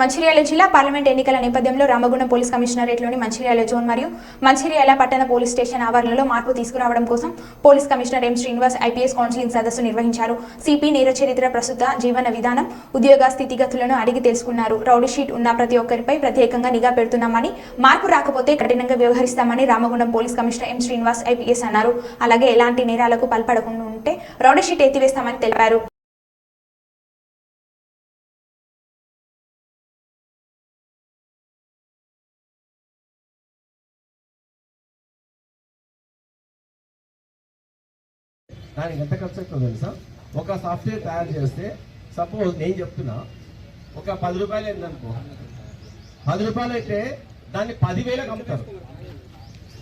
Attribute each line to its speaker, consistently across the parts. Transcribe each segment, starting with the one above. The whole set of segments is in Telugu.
Speaker 1: మంచిర్యాల జిల్లా పార్లమెంట్ ఎన్నికల నేపథ్యంలో రామగుండం పోలీస్ కమిషనరేట్లోని మంచిర్యాల జోన్ మరియు మంచిర్యాల పట్టణ పోలీస్ స్టేషన్ ఆవరణలో మార్పు తీసుకురావడం కోసం police commissioner M Srinivas IPS counselling సదస్సు నిర్వహించారు. సిపి నేర చరిత్ర ప్రస్తుత జీవన విధానం ఉద్యోగ స్థితిగతులను అడిగి తెలుసుకున్నారు. రౌడీ షీట్ ఉన్న ప్రతి ఒక్కరిపై ప్రత్యేకంగా నిఘా పెడుతున్నామని మార్పు రాకపోతే కఠినంగా వ్యవహరిస్తామని Ramagundam police commissioner M Srinivas IPS అన్నారు. అలాగే ఎలాంటి నేరాలకు పాల్పడకుండా ఉంటే రౌడీ షీట్ ఎత్తివేస్తామని తెలిపారు.
Speaker 2: దానికి ఎంత ఖర్చు అవుతుందో తెలుసా? ఒక సాఫ్ట్వేర్ తయారు చేస్తే సపోజ్ నేను చెప్తున్నా ఒక పది రూపాయలు ఏందనుకో పది రూపాయలు అయితే దాన్ని పదివేలకు అమ్ముతారు.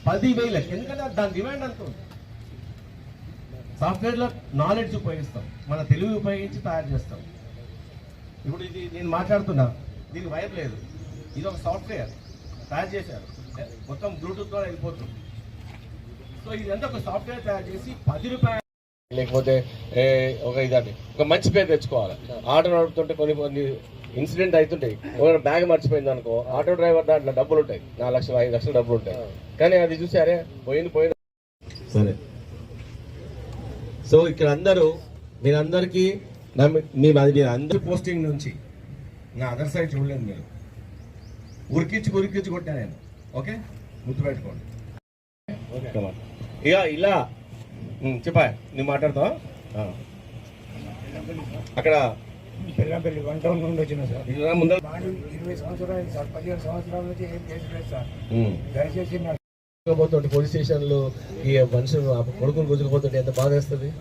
Speaker 2: పదివేలకు. ఎందుకంటే దాని డిమాండ్ అంత ఉంది. సాఫ్ట్వేర్లో నాలెడ్జ్ ఉపయోగిస్తాం. మన తెలివి ఉపయోగించి తయారు చేస్తాం. ఇప్పుడు ఇది నేను మాట్లాడుతున్నా దీనికి వైర్ లేదు. ఇది ఒక సాఫ్ట్వేర్ తయారు చేశారు. మొత్తం బ్లూటూత్ ద్వారా వెళ్ళిపోతుంది. సో ఇదంతా ఒక సాఫ్ట్వేర్ తయారు చేసి పది రూపాయలు లేకపోతే ఏ, ఒక ఇదండి. ఒక మంచి పేరు తెచ్చుకోవాలి. ఆటో నడుపుతుంటే కొన్ని కొన్ని ఇన్సిడెంట్ అవుతుంటాయి. ఒక బ్యాగ్ మర్చిపోయింది అనుకో ఆటో డ్రైవర్ దాంట్లో డబ్బులు ఉంటాయి నాలుగు లక్షలు ఐదు లక్షలు డబ్బులు ఉంటాయి కానీ అది చూసి అరే పోయింది పోయింది. సరే. సో ఇక్కడ అందరూ మీరందరికీ నా మీ అందరి పోస్టింగ్ నుంచి నా అదర్ సైడ్ చూడలేదు మీరు. ఉరికించి ఉరికించి కొట్టా నేను. ఓకే? గుర్తుపెట్టుకోండి. ఇక ఇలా చెప్పా నువ్వు మాట్లాడతావా? ఆ. అక్కడ
Speaker 3: పెళ్ళంపల్లి వన్ టౌన్ నుండి వచ్చిన సార్. ఇరవై సంవత్సరాలు సార్ పదిహేను సంవత్సరాల నుంచి ఏం కేసు లేదు సార్. దయచేసి
Speaker 2: పోతుంటే పోలీస్ స్టేషన్లో ఈ మనుషులు ఆ కొడుకుని గుంజుకుపోతుంటే ఎంత బాధ వేస్తుంది?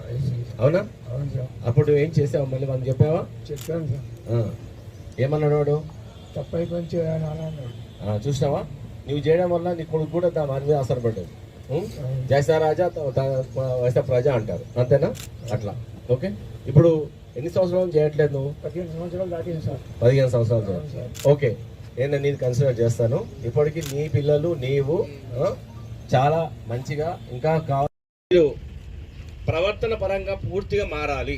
Speaker 2: అవునా?
Speaker 3: అవును సార్.
Speaker 2: అప్పుడు ఏం చేసావు? మళ్ళీ మనం చెప్పావా?
Speaker 3: చెప్పాను సార్.
Speaker 2: ఆ. ఏమన్నాడు వాడు?
Speaker 3: తప్పు అన్నాడు.
Speaker 2: ఆ, చూసినావా? నువ్వు చేయడం వల్ల నీ కొడుకు కూడా దా- వారి మీద ఆధారపడ్డాడు. ఉం? జైసా రాజా వైసా ప్రజ అంటారు. అంతేనా? అట్లా. ఓకే? ఇప్పుడు ఎన్ని సంవత్సరాలు చేయట్లేదు నువ్వు?
Speaker 3: పదిహేను సంవత్సరాలు దాటింది సార్.
Speaker 2: పదిహేను సంవత్సరాలు ఓకే. నేను నీది కన్సిడర్ చేస్తాను. ఇప్పటికి నీ పిల్లలు నీవు చాలా మంచిగా ఇంకా కావాలి ప్రవర్తన పరంగా పూర్తిగా మారాలి.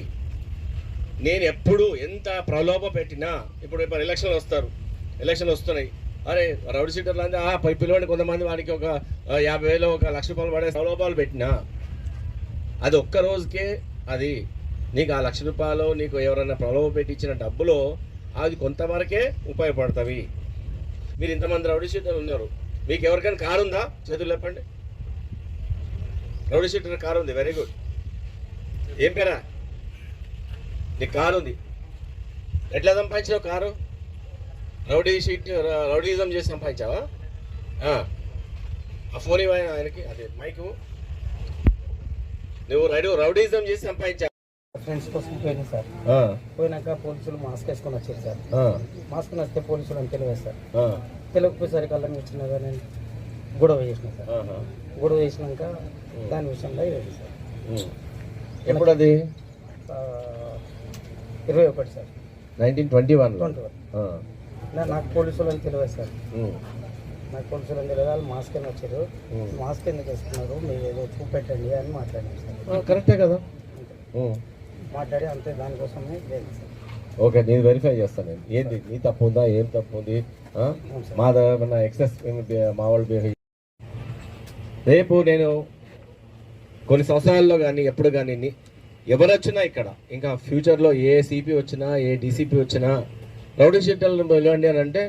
Speaker 2: నేను ఎప్పుడు ఎంత ప్రలోభ పెట్టినా ఇప్పుడు ఇప్పుడు ఎలక్షన్లు వస్తారు. ఎలక్షన్లు వస్తున్నాయి. అరే రౌడీ సీటర్లు అంతా ఆ పై పిల్లవాడిని కొంతమంది వాడికి ఒక యాభై వేలు ఒక లక్ష రూపాయలు పడే రూపాయలు పెట్టినా? అది ఒక్క రోజుకే అది. నీకు ఆ లక్ష రూపాయలు నీకు ఎవరైనా ప్రలోభ పెట్టి ఇచ్చిన డబ్బులో అది కొంతవరకే ఉపయోగపడతాయి. మీరు ఇంతమంది రౌడీ షీటర్లు ఉన్నారు. మీకు ఎవరికైనా కారు ఉందా? చేతులు లేపండి. రౌడీ షీటర్ కారు ఉంది వెరీ గుడ్ ఏం పేరా? నీకు కారు ఉంది. ఎట్లా సంపాదించావు కారు? రౌడీ షీట్ రౌడీజం చేసి సంపాదించావా ఆ. ఫోన్ ఇవ్వ ఆయనకి? అదే మైకు. నువ్వు రౌడీ రౌడీజం చేసి సంపాదించావా
Speaker 3: ఫ్రెండ్స్ కోసం పోయింది సార్. పోయినాక పోలీసులు మాస్క్ వేసుకొని వచ్చారు సార్. మాస్క్ వస్తే పోలీసులు అని తెలియదు సార్. తెలియకపోయేసరికి అల్లం ఇచ్చిన నేను గొడవ చేసిన సార్. గొడవ చేసినాక దాని విషయంలో ఇది సార్.
Speaker 2: ఎప్పుడు అది
Speaker 3: ఇరవై ఒకటి sir.
Speaker 2: Nineteen twenty one
Speaker 3: twenty one. నాకు పోలీసులు అని తెలియదు సార్. నాకు పోలీసులు అని తెలియదు. వాళ్ళు మాస్క్ అని వచ్చారు. మాస్క్ ఎందుకు వేసుకున్నారు? మీరు ఏదో చూపెట్టండి అని మాట్లాడాను సార్.
Speaker 2: కరెక్టే కదా.
Speaker 3: మాట్లాడి అంతే దానికోసమే లేదు సార్.
Speaker 2: ఓకే నేను వెరిఫై చేస్తాను నేను. ఏంది? నీ తప్పు ఉందా? ఏం తప్పు ఉంది? మా దగ్గర ఎక్సెస్ మా వాళ్ళు బిహేవ్ రేపు నేను కొన్ని సంవత్సరాల్లో కానీ ఎప్పుడు కానీ ని- ఎవరు వచ్చినా ఇక్కడ ఇంకా ఫ్యూచర్లో ఏ సిపి వచ్చినా ఏ డీసీపీ వచ్చినా రౌడీ షీటర్లను వెళ్ళండి అని అంటే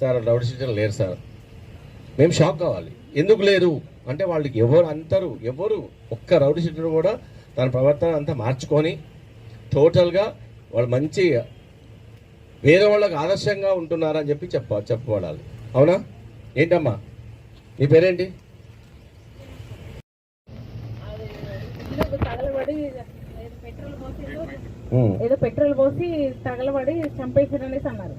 Speaker 2: సార్ రౌడీ షీటర్లు లేరు సార్. మేము షాక్ కావాలి. ఎందుకు లేరు? అంటే వాళ్ళకి ఎవరు అంటారు ఎవరు? ఒక్క రౌడీ షీటర్ కూడా తన ప్రవర్తన అంతా మార్చుకొని టోటల్గా వాళ్ళు మంచి వేరే వాళ్ళకి ఆదర్శంగా ఉంటున్నారని చెప్పి చెప్ప చెప్పబడాలి. అవునా? ఏంటమ్మా? నీ పేరేంటి
Speaker 4: తగలబడి ఏదో పెట్రోల్ పోసిందో ఏదో పెట్రోల్ పోసి తగలబడి చంపేసారు అనేసి అన్నారు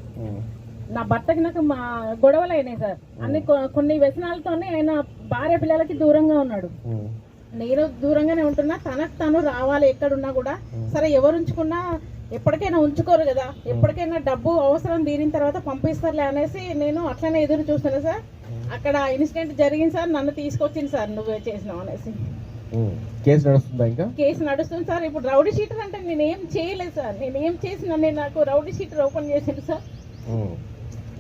Speaker 4: నా భర్తకి నాకు మా గొడవలు అయినాయి సార్. అన్ని కొన్ని వ్యసనాలతోనే ఆయన భార్య పిల్లలకి దూరంగా ఉన్నాడు. నేను దూరంగానే ఉంటున్నా తనకు తను రావాలి ఎక్కడున్నా కూడా. సరే ఎవరు ఉంచుకున్నా ఎప్పటికైనా ఉంచుకోరు కదా. ఎప్పటికైనా డబ్బు అవసరం తీరిన తర్వాత పంపిస్తారులే అనేసి నేను అట్లనే ఎదురు చూస్తున్నా సార్. అక్కడ ఇన్సిడెంట్ జరిగింది సార్ నన్ను తీసుకొచ్చింది సార్ నువ్వే చేసినావు అనేసి.
Speaker 2: కేసు నడుస్తుందా ఇంకా?
Speaker 4: కేసు నడుస్తుంది సార్. ఇప్పుడు రౌడీ షీటర్ అంటే నేను ఏం చేయలేదు సార్. నేను ఏం చేసిన నేను నాకు రౌడీ షీటర్ ఓపెన్ చేసింది సార్.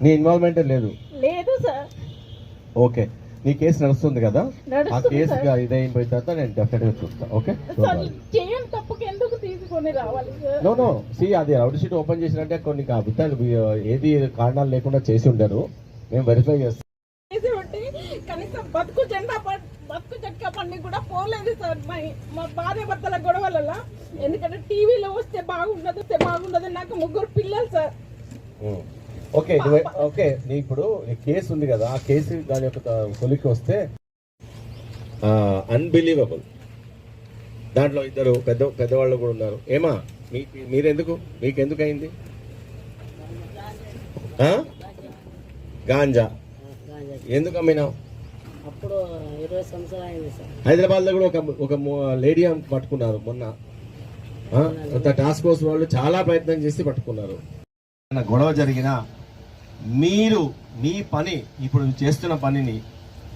Speaker 2: నీ ఇన్వాల్వ్మెంట్ లేదు?
Speaker 4: లేదు సార్.
Speaker 2: ఓకే. నీ కేసు నడుస్తుంది కదా? ఆ కేసు. ఇదైపోయిన తర్వాత నేను డెఫినెట్గా చూస్తా. ఓకే?
Speaker 4: సార్ చేయని తప్పుకి ఎందుకు తీసుకొని రావాలి
Speaker 2: నో నో సి అది రౌడ్ షీట్ ఓపెన్ చేసినట్టే కొన్ని అబద్ధాలు ఏది కారణాలు లేకుండా చేసి ఉంటారు మేము వెరిఫై చేస్తాం.
Speaker 4: కనీసం బతుకు జెండా బతుకు జట్కా పండి కూడా పోలేదు సార్. మా మా భార్య భర్తల గొడవలలో ఎందుకంటే టీవీలో వస్తే బాగుండదు వస్తే బాగుండదు నాకు ముగ్గురు పిల్లలు సార్.
Speaker 2: ఓకే ఓకే నీ ఇప్పుడు కేసు ఉంది కదా ఆ కేసు దాని యొక్క కొలికి వస్తే అన్బిలీవబుల్ దాంట్లో ఇద్దరు పెద్ద పెద్దవాళ్ళు కూడా ఉన్నారు. ఏమా మీ మీరెందుకు? మీకెందుకు అయింది? గాంజా. ఎందుకు అమ్మినావు
Speaker 5: అప్పుడు ఇరవై సంవత్సరాలు అయింది సార్.
Speaker 2: హైదరాబాద్లో కూడా ఒక ఒక లేడీ పట్టుకున్నారు మొన్న. టాస్క్ ఫోర్స్ వాళ్ళు చాలా ప్రయత్నం చేసి పట్టుకున్నారు. ఏదైనా గొడవ జరిగినా మీరు మీ పని ఇప్పుడు చేస్తున్న పనిని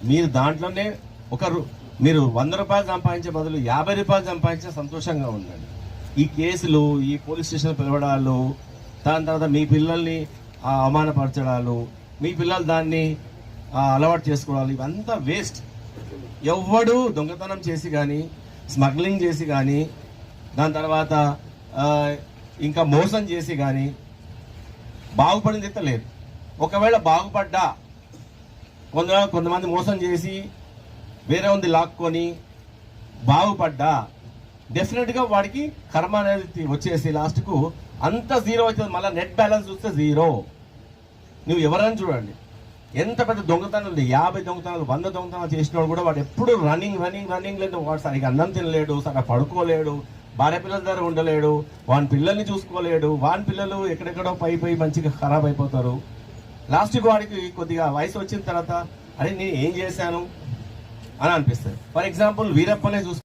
Speaker 2: మీరు దాంట్లోనే ఒక రు- మీరు వంద రూపాయలు సంపాదించే బదులు యాభై రూపాయలు సంపాదించే సంతోషంగా ఉండండి. ఈ కేసులు ఈ పోలీస్ స్టేషన్ పిలవడాలు దాని తర్వాత మీ పిల్లల్ని ఆ, అవమానపరచడాలు మీ పిల్లలు దాన్ని అలవాటు చేసుకోవాలి. ఇవంతా వేస్ట్ ఎవ్వడు దొంగతనం చేసి కానీ స్మగ్లింగ్ చేసి కానీ దాని తర్వాత ఇంకా మోసం చేసి కానీ బాగుపడింది అయితే లేదు. ఒకవేళ బాగుపడ్డా కొంత కొంతమంది మోసం చేసి వేరే ఉంది లాక్కొని బాగుపడ్డా డెఫినెట్గా వాడికి కర్మ అనేది వచ్చేసి లాస్ట్కు అంత జీరో అవుతుంది. మళ్ళీ నెట్ బ్యాలెన్స్ చూస్తే జీరో నువ్వు ఎవరైనా చూడండి. ఎంత పెద్ద దొంగతనాలు ఉంది యాభై దొంగతనాలు వంద దొంగతనాలు చేసినవాడు కూడా వాడు ఎప్పుడు రన్నింగ్ రన్నింగ్ రన్నింగ్ లేదు. వాడు సరిగా అన్నం తినలేడు సరిగా పడుకోలేడు భార్య పిల్లల దగ్గర ఉండలేడు వాని పిల్లల్ని చూసుకోలేడు వాని పిల్లలు ఎక్కడెక్కడో పై పై మంచిగా ఖరాబ్ అయిపోతారు. లాస్ట్కి వాడికి కొద్దిగా వయసు వచ్చిన తర్వాత అరే నేను ఏం చేశాను? అని అనిపిస్తుంది. ఫర్ ఎగ్జాంపుల్ వీరప్పనే చూసుకో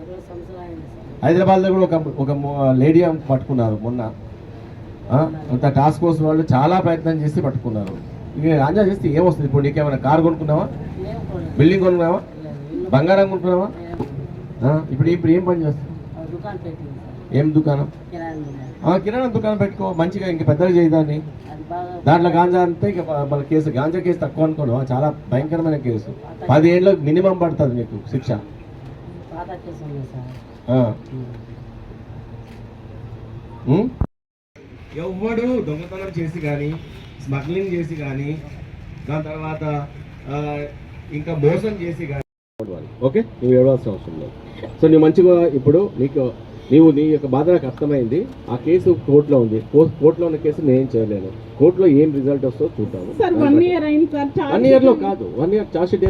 Speaker 5: ఇరవై సంవత్సరాలు అయింది సార్.
Speaker 2: హైదరాబాద్లో కూడా ఒక ఒక లేడీ పట్టుకున్నారు మొన్న. అంత టాస్క్ ఫోర్స్ వాళ్ళు చాలా ప్రయత్నం చేసి పట్టుకున్నారు. ఇక రాజా చేస్తే ఏమొస్తుంది? ఇప్పుడు నీకేమైనా కార్ కొనుక్కున్నావా. బిల్డింగ్ కొనుక్కున్నావా? బంగారం కొనుక్కున్నావా? ఇప్పుడు ఇప్పుడు ఏం పని చేస్తావు? ఏం దుకాణం?
Speaker 5: కిరాణా దుకాణం.
Speaker 2: పెట్టుకో. మంచిగా ఇంక పెద్దగా చేయదాన్ని దాంట్లో గాంజా అంతే ఇక మన కేసు గాంజా కేసు తక్కువ అనుకోను. చాలా భయంకరమైన కేసు. పది ఏళ్ళు మినిమం పడుతుంది నీకు శిక్ష.
Speaker 5: కేసు?
Speaker 2: ఎవ్వడు దొంగతనం చేసి కానీ స్మగ్లింగ్ చేసి కానీ దాని తర్వాత ఇంకా మోసం చేసి కానీ ఓకే? నువ్వు ఏడవలసిన అవసరం లేదు. సో నువ్వు మంచిగా ఇప్పుడు నీకు నీవు నీ యొక్క బాధ నాకు అర్థమైంది. ఆ కేసు కోర్టులో ఉంది. కోర్టులో ఉన్న కేసు నేను చేయలేను. కోర్టులో ఏం రిజల్ట్ వస్తుందో చూద్దాము.
Speaker 4: వన్
Speaker 2: ఇయర్లో కాదు. వన్ ఇయర్ చార్జ్ షీట్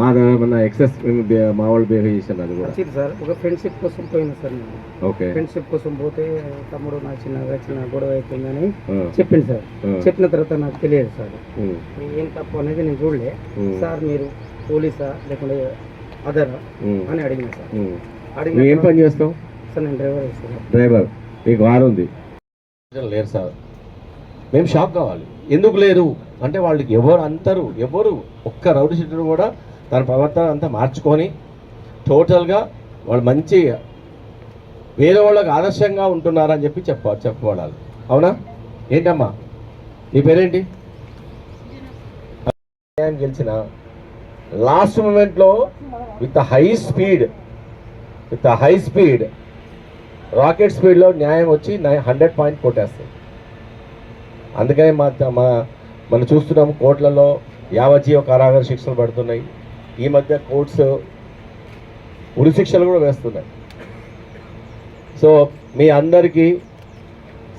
Speaker 2: మా మన ఎక్సెస్ మా వాళ్ళు బిహేవ్ చేసాను అది కూడా.
Speaker 3: సార్. ఒక ఫ్రెండ్షిప్ కోసం పోయినా సార్ నేను.
Speaker 2: ఓకే.
Speaker 3: ఫ్రెండ్షిప్ కోసం పోతే తమ్ముడు నాకు చిన్నగా చిన్న గొడవ అవుతుందని చెప్పింది సార్. చెప్పిన తర్వాత నాకు తెలియదు సార్. ఏం తప్పు అనేది నేను చూడలే. సార్ మీరు పోలీసా లేకుంటే అదరా అని అడిగిన సార్. అడిగిన
Speaker 2: ఏం పని చేస్తావు?
Speaker 3: సార్ నేను డ్రైవర్ సార్.
Speaker 2: డ్రైవర్. మీకు వారు ఉంది. లేరు సార్. మేము షాక్ కావాలి. ఎందుకు లేరు? అంటే వాళ్ళకి ఎవరు అందరూ ఎవరు ఒక్క రౌడీ షీటర్ కూడా తన ప్రవర్తన అంతా మార్చుకొని టోటల్గా వాళ్ళు మంచి వేరే వాళ్ళకి ఆదర్శంగా ఉంటున్నారని చెప్పి చెప్ప చెప్పుకోవాలి. అవునా? ఏంటమ్మా? నీ పేరేంటి? న్యాయం గెలిచిన లాస్ట్ మూమెంట్లో with high speed with high speed rocket స్పీడ్లో న్యాయం వచ్చి హండ్రెడ్ పాయింట్ కొట్టేస్తుంది అందుకనే మా మా మనం చూస్తున్నాం కోర్టులలో యావజీవ కారాగార శిక్షలు పడుతున్నాయి. ఈ మధ్య కోర్ట్స్ ఉరి శిక్షలు కూడా వేస్తున్నాయి. సో మీ అందరికీ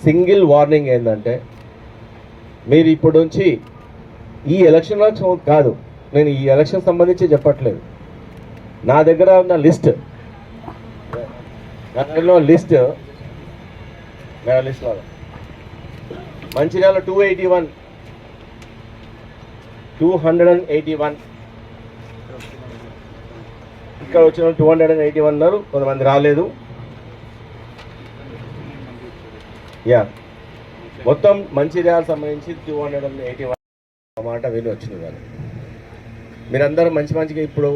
Speaker 2: సింగిల్ వార్నింగ్ ఏంటంటే మీరు ఇప్పటి నుంచి ఈ ఎలక్షన్ కాదు నేను ఈ ఎలక్షన్ సంబంధించి చెప్పట్లేదు. నా దగ్గర ఉన్న లిస్ట్ నా దగ్గర లిస్ట్ నా list Mancherial two eighty one two hundred and eighty one ఇక్కడ వచ్చిన two hundred and eighty one ఉన్నారు. కొంతమంది రాలేదు. యా మొత్తం మంచిర్యాల సంబంధించి two hundred and eighty one మాట విని వచ్చింది కానీ మీరందరూ మంచి మంచిగా ఇప్పుడు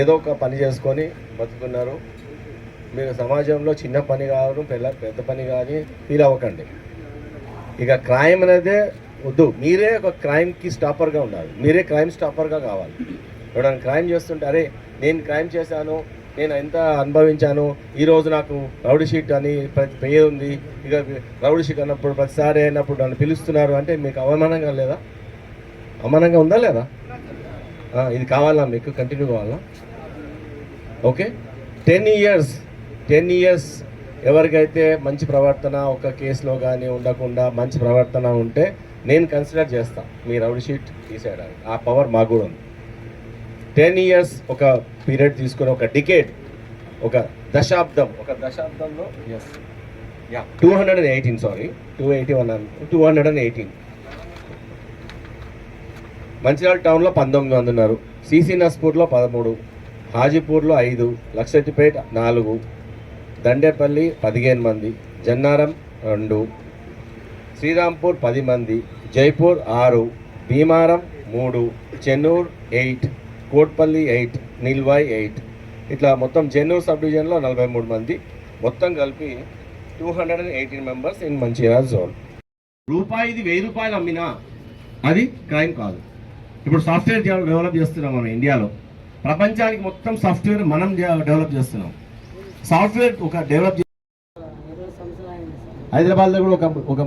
Speaker 2: ఏదో ఒక పని చేసుకొని బతుకున్నారు. మీరు సమాజంలో చిన్న పని కావడం పెద్ద పెద్ద పని కానీ ఫీల్ అవ్వకండి. ఇక క్రైమ్ అనేది వద్దు. మీరే ఒక క్రైమ్కి స్టాపర్గా ఉండాలి. మీరే క్రైమ్ స్టాపర్గా కావాలి. ఎవడైనా క్రైమ్ చేస్తుంటే అరే నేను క్రైమ్ చేశాను నేను ఎంత అనుభవించాను ఈరోజు నాకు రౌడీ షీట్ అని ప్రతి పేరు ఉంది. ఇక రౌడీ షీట్ అన్నప్పుడు ప్రతిసారి అయినప్పుడు నన్ను పిలుస్తున్నారు అంటే మీకు అవమానంగా లేదా? అవమానంగా ఉందా లేదా? ఇది కావాలా మీకు? కంటిన్యూ కావాలా? Okay. Ten years ten years ఎవరికైతే మంచి ప్రవర్తన ఒక కేసులో కానీ ఉండకుండా మంచి ప్రవర్తన ఉంటే నేను కన్సిడర్ చేస్తా. మీ రౌడీ షీట్ తీసేయడానికి. ఆ పవర్ మాకు కూడా ఉంది. టెన్ ఇయర్స్ ఒక పీరియడ్ తీసుకుని ఒక డికేట్ ఒక దశాబ్దం ఒక దశాబ్దంలో yes yeah two hundred and eighteen sorry two eighty one two hundred and eighteen Mancherial టౌన్లో పంతొమ్మిది మంది ఉన్నారు. సిసి నస్పూర్లో పదమూడు హాజీపూర్లో ఐదు లక్షటిపేట నాలుగు దండేపల్లి పదిహేను మంది జన్నారం రెండు శ్రీరాంపూర్ పది మంది జైపూర్ ఆరు భీమారం మూడు Chennur eight Kotpalli eight Nilwai eight. ఇట్లా మొత్తం చెన్నూరు సబ్ డివిజన్లో నలభై మూడు మంది. మొత్తం కలిపి two hundred and eighteen members in Mancherial zone. రూపాయిది వెయ్యి రూపాయలు అమ్మినా అది క్రైమ్ కాదు. ఇప్పుడు సాఫ్ట్వేర్ డెవలప్ చేస్తున్నాం మనం ఇండియాలో. ప్రపంచానికి మొత్తం సాఫ్ట్వేర్ మనం డెవలప్ చేస్తున్నాం. సాఫ్ట్వేర్ ఒక డెవలప్ హైదరాబాద్లో కూడా ఒక ఒక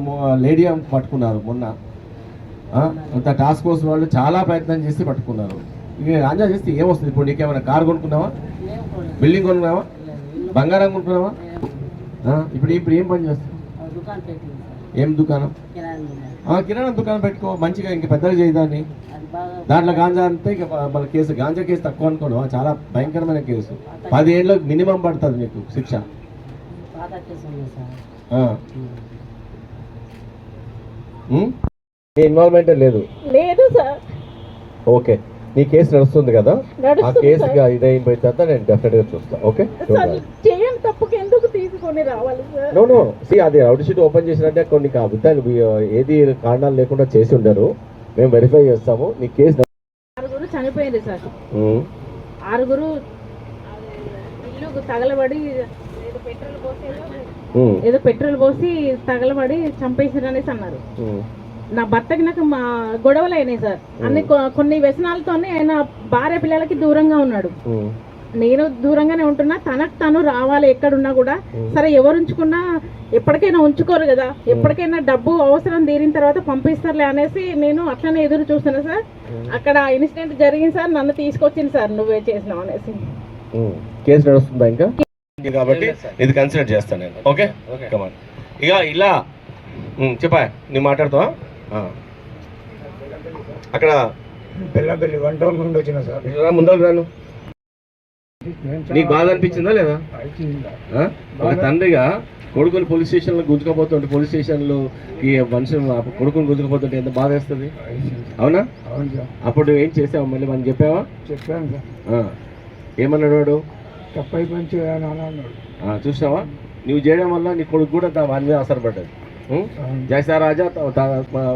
Speaker 2: లేడీ పట్టుకున్నారు మొన్న. అంత టాస్క్ ఫోర్స్ వాళ్ళు చాలా ప్రయత్నం చేసి పట్టుకున్నారు. ఇక రాజా చేస్తే ఏమొస్తుంది? ఇప్పుడు నీకేమైనా కార్ కొనుక్కున్నావా? బిల్డింగ్ కొనుక్కున్నావా? బంగారం కొనుక్కున్నావా? ఇప్పుడు ఇప్పుడు ఏం పని చేస్తావు? ఏం దుకాణం.
Speaker 5: కిరాణా దుకాణం.
Speaker 2: ఆ, కిరాణా దుకాణం పెట్టుకో మంచిగా ఇంక పెద్దగా చేయదాన్ని.
Speaker 5: అది బాగా
Speaker 2: దాంట్లో గాంజా అంతే ఇక మన కేసు గాంజా కేసు తక్కువ అనుకోను. చాలా భయంకరమైన కేసు. పది ఏళ్ళకి మినిమం పడుతుంది మీకు శిక్ష. ఇన్వాల్వ్మెంట్ లేదు?
Speaker 4: లేదు సార్.
Speaker 2: ఓకే. నీ కేసు నడుస్తుంది కదా? ఆ కేసు. ఇదైపోయిన తర్వాత నేను డెఫినెట్గా చూస్తా. ఓకే?
Speaker 4: సార్ చేయని తప్పుకి ఎందుకు తీసుకొని రావాలి సార్.
Speaker 2: నో నో సి అది అవుట్ షీట్ ఓపెన్ చేసినట్టే కొన్ని అబద్ధాలు ఏది కారణాలు లేకుండా చేసి ఉండరు. మేము వెరిఫై చేస్తాము. నీ కేసు
Speaker 4: ఆరుగురు చనిపోయింది సార్.
Speaker 2: ఉం.
Speaker 4: ఆరుగురు ఇల్లు తగలబడి ఏదో పెట్రోల్ పోసి. ఏదో పెట్రోల్ పోసి తగలబడి చంపేసారు అనేసి అన్నారు.
Speaker 2: ఉం.
Speaker 4: నా భర్తకి నాకు మా గొడవలు అయినాయి సార్. అన్ని కొన్ని వ్యసనాలతోనే ఆయన భార్య పిల్లలకి దూరంగా ఉన్నాడు. నేను దూరంగానే ఉంటున్నా తనకు తను రావాలి ఎక్కడున్నా కూడా. సరే ఎవరు ఉంచుకున్నా ఎప్పటికైనా ఉంచుకోరు కదా. ఎప్పటికైనా డబ్బు అవసరం తీరిన తర్వాత పంపిస్తారులే అనేసి నేను అట్లనే ఎదురు చూస్తున్నా సార్. అక్కడ ఇన్సిడెంట్ జరిగింది సార్ నన్ను తీసుకొచ్చింది సార్ నువ్వే చేసినావు అనేసి.
Speaker 2: కేసు నడుస్తుందా ఇంకా? కాబట్టి ఇది కన్సిడర్ చేస్తాను నేను. ఓకే? కమాన్ ఇక ఇలా చెప్పా నువ్వు మాట్లాడుతావా? ఆ. అక్కడ
Speaker 3: బెల్లబెల్లి వన్ టౌన్ నుండి వచ్చిన సార్.
Speaker 2: రా, ముందరకు రాను. నీకు బాధ అనిపించిందా లేదా? ఒక తండ్రిగా కొడుకుని పోలీస్ స్టేషన్లో గుంజుకపోతుంటే పోలీస్ స్టేషన్లో ఈ మనుషులు కొడుకుని గుంజుకపోతుంటే ఎంత బాధ వేస్తుంది? అవునా? అప్పుడు ఏం చేసావు? మళ్ళీ మనం చెప్పావా?
Speaker 3: చెప్పాను సార్.
Speaker 2: ఏమన్నాడు వాడు?
Speaker 3: తప్పు
Speaker 2: చూసావా? నువ్వు చేయడం వల్ల నీ కొడుకు కూడా వాని మీద?
Speaker 3: అవును.
Speaker 2: జైసా రాజా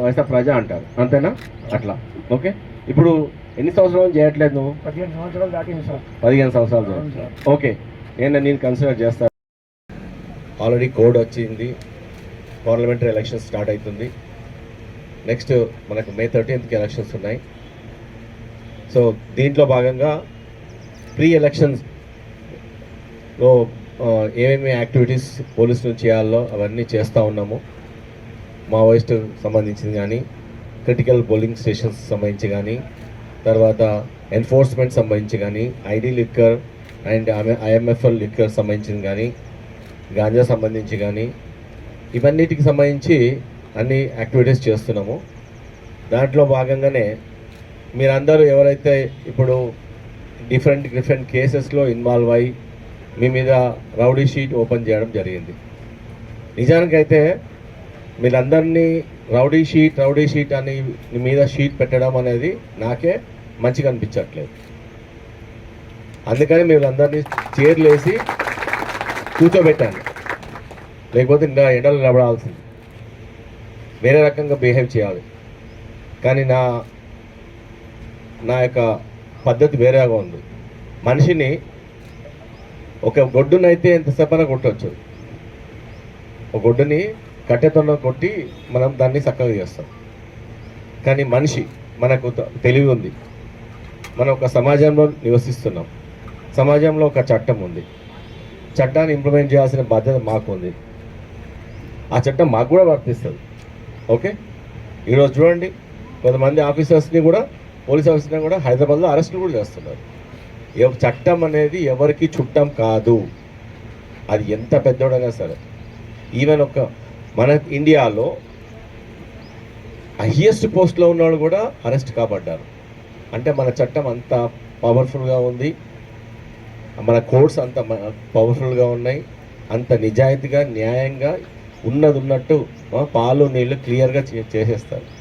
Speaker 2: వైసా ప్రజా అంటారు. అంతేనా? అట్లా. ఓకే? ఇప్పుడు ఎన్ని సంవత్సరాలు చేయట్లేదు నువ్వు?
Speaker 3: పదిహేను సంవత్సరాలు దాటింది సార్.
Speaker 2: పదిహేను సంవత్సరాలు
Speaker 3: అవును
Speaker 2: చేయాలి.
Speaker 3: సార్.
Speaker 2: ఓకే. నేను నేను కన్సిడర్ చేస్తాను ఆల్రెడీ కోడ్ వచ్చింది. పార్లమెంటరీ ఎలక్షన్స్ స్టార్ట్ అవుతుంది. నెక్స్ట్ మనకు మే థర్టీన్త్కి ఎలక్షన్స్ ఉన్నాయి. సో దీంట్లో భాగంగా ప్రీ ఎలక్షన్స్లో ఏమేమి యాక్టివిటీస్ పోలీసులు చేయాలో అవన్నీ చేస్తూ ఉన్నాము. మావోయిస్ట్ సంబంధించింది కానీ క్రిటికల్ పోలింగ్ స్టేషన్స్ సంబంధించి కానీ తర్వాత ఎన్ఫోర్స్మెంట్ సంబంధించి కానీ ID liquor and IMFL liquor సంబంధించింది కానీ గాంజా సంబంధించి కానీ ఇవన్నిటికి సంబంధించి అన్ని యాక్టివిటీస్ చేస్తున్నాము. దాంట్లో భాగంగానే మీరందరూ ఎవరైతే ఇప్పుడు డిఫరెంట్ డిఫరెంట్ కేసెస్లో ఇన్వాల్వ్ అయ్యి మీ మీద రౌడీ షీట్ ఓపెన్ చేయడం జరిగింది. నిజానికైతే మీరందరినీ రౌడీ షీట్ రౌడీ షీట్ అని మీ మీద షీట్ పెట్టడం అనేది నాకే మంచిగా అనిపించట్లేదు. అందుకని మీరు అందరినీ చీరలు వేసి కూర్చోబెట్టాను లేకపోతే ఇంకా ఎండలు నిలబడాల్సింది. వేరే రకంగా బిహేవ్ చేయాలి. కానీ నా నా యొక్క పద్ధతి వేరేగా ఉంది. మనిషిని ఒక గొడ్డునైతే ఎంతసేపైనా కొట్టవచ్చు ఒక గొడ్డుని కట్టెతోనో కొట్టి మనం దాన్ని చక్కగా చేస్తాం. కానీ మనిషి మనకు తెలివి ఉంది. మనం ఒక సమాజంలో నివసిస్తున్నాం. సమాజంలో ఒక చట్టం ఉంది. చట్టాన్ని ఇంప్లిమెంట్ చేయాల్సిన బాధ్యత మాకు ఉంది ఆ చట్టం మాకు కూడా వర్తిస్తుంది. ఓకే? ఈరోజు చూడండి కొంతమంది ఆఫీసర్స్ని కూడా పోలీస్ ఆఫీసర్ని కూడా హైదరాబాద్లో అరెస్టులు కూడా చేస్తున్నారు. చట్టం అనేది ఎవరికి చుట్టం కాదు. అది ఎంత పెద్దోడైనా సరే. ఈవెన్ ఒక మన ఇండియాలో హయ్యెస్ట్ పోస్ట్లో ఉన్నవాళ్ళు కూడా అరెస్ట్ కాబడ్డారు. అంటే మన చట్టం అంత పవర్ఫుల్గా ఉంది. మన కోర్ట్స్ అంత పవర్ఫుల్గా ఉన్నాయి. అంత నిజాయితీగా న్యాయంగా ఉన్నది ఉన్నట్టు పాలు నీళ్ళు క్లియర్గా చే- చేసేస్తారు.